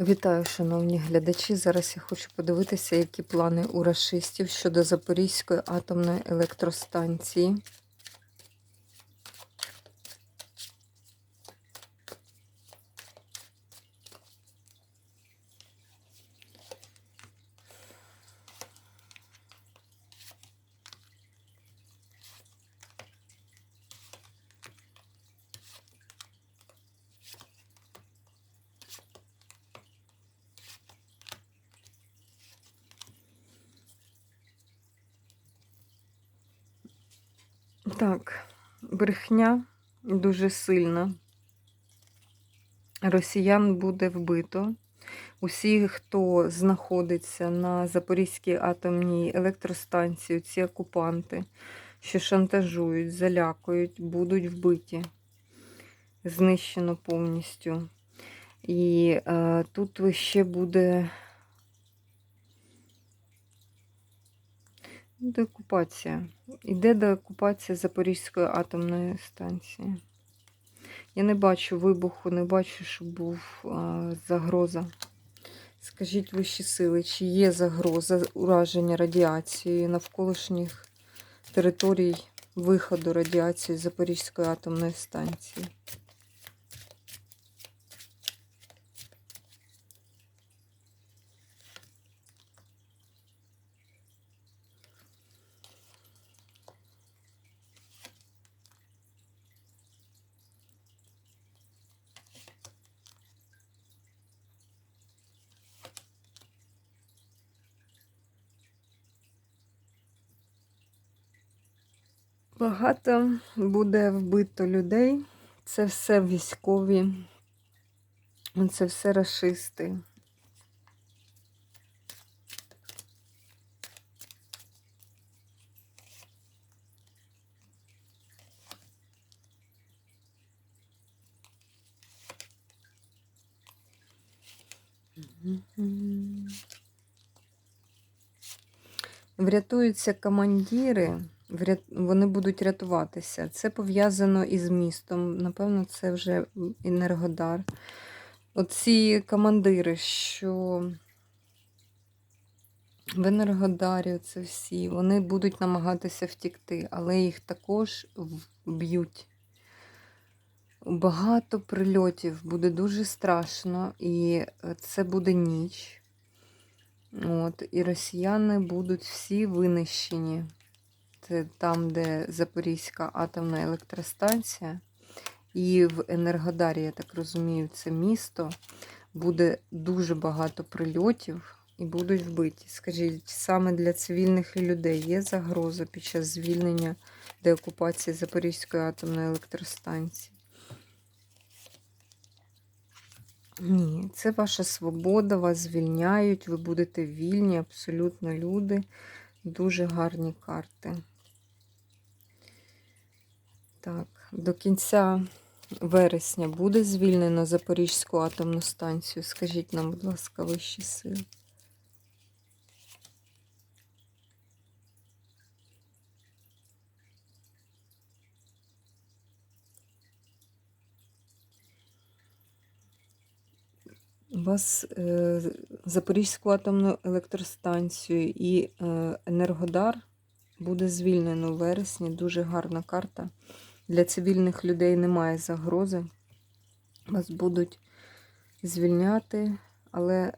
Вітаю, шановні глядачі. Зараз я хочу подивитися, які плани у рашистів щодо Запорізької атомної електростанції. Так, брехня дуже сильна. Росіян буде вбито. Усі, хто знаходиться на Запорізькій атомній електростанції, ці окупанти, що шантажують, залякують, будуть вбиті. Знищено повністю. І е, тут ще буде деокупація. Іде деокупація Запорізької атомної станції. Я не бачу вибуху, не бачу, щоб був а, загроза. Скажіть вищі сили, чи є загроза ураження радіацією навколишніх територій виходу радіації Запорізької атомної станції? Багато буде вбито людей. Це все військові, це все расисти. Врятуються командири вони будуть рятуватися. Це пов'язано із містом. Напевно, це вже Енергодар. Оці командири, що в Енергодарі це всі, вони будуть намагатися втікти, але їх також вб'ють. Багато прильотів буде дуже страшно, і це буде ніч. От, І росіяни будуть всі винищені. Там, де Запорізька атомна електростанція, і в Енергодарі, я так розумію, це місто. Буде дуже багато прильотів і будуть вбиті. Скажіть, саме для цивільних людей є загроза під час звільнення деокупації Запорізької атомної електростанції? Ні, це ваша свобода, вас звільняють, ви будете вільні, абсолютно люди. Дуже гарні карти. Так, до кінця вересня буде звільнено Запорізьку атомну станцію. Скажіть нам, будь ласка, вищі сили. вас е, Запорізьку атомну електростанцію і е, Енергодар буде звільнено у вересні. Дуже гарна карта. Для цивільних людей немає загрози. Вас будуть звільняти, але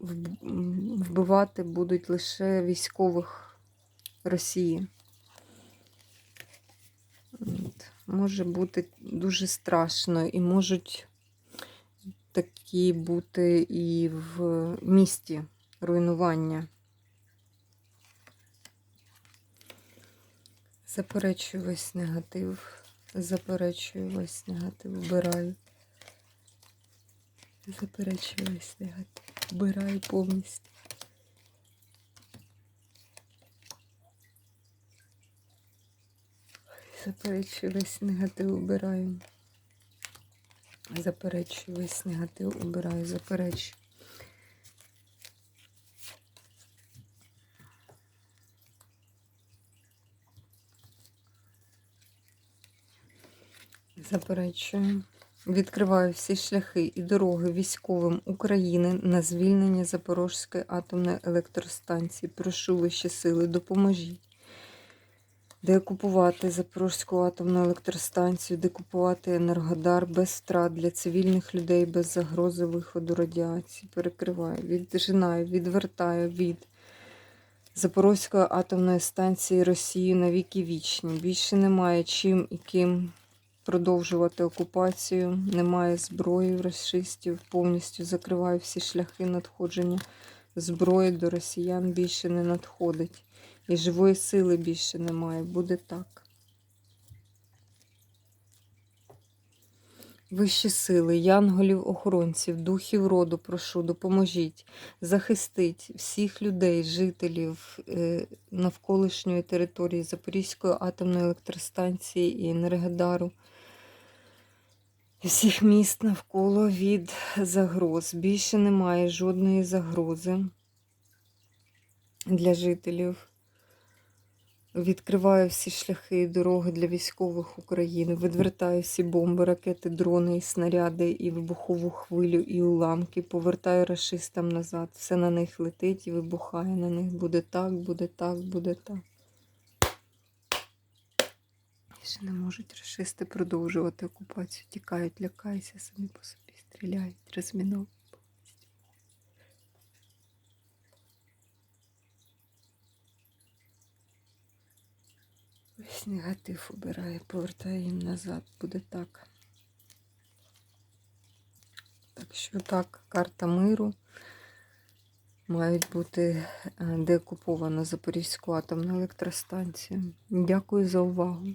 вбивати будуть лише військових Росії. Може бути дуже страшно і можуть такі бути і в місті руйнування. Заперечую весь негатив. Заперечую весь негатив. Вбираю. Заперечую весь негатив. Вбираю повністю. Заперечую весь негатив, вбираю. Заперечую весь негатив, убираю, заперечую. Заперечую. Відкриваю всі шляхи і дороги військовим України на звільнення Запорізької атомної електростанції. Прошу вищі сили, допоможіть. Деокупувати Запорізьку атомну електростанцію, декупувати Енергодар без втрат для цивільних людей, без загрози виходу радіації. Перекриваю, віджинаю, відвертаю від Запорізької атомної станції Росії на віки вічні. Більше немає чим і ким продовжувати окупацію. Немає зброї в расистів. Повністю закриваю всі шляхи надходження зброї до росіян більше не надходить. І живої сили більше немає. Буде так. Вищі сили, янголів, охоронців, духів роду, прошу, допоможіть, захистить всіх людей, жителів е, навколишньої території Запорізької атомної електростанції і Енергодару, і всіх міст навколо від загроз. Більше немає жодної загрози для жителів. Відкриваю всі шляхи і дороги для військових України, відвертаю всі бомби, ракети, дрони, і снаряди, і вибухову хвилю, і уламки. Повертаю расистам назад. Все на них летить і вибухає на них. Буде так, буде так, буде так. Ще не можуть расисти продовжувати окупацію. Тікають, лякаються, самі по собі стріляють, розміновують. Весь негатив убирає, повертає їм назад. Буде так. Так що так, карта миру. Мають бути е, деокупована Запорізьку атомну електростанцію. Дякую за увагу.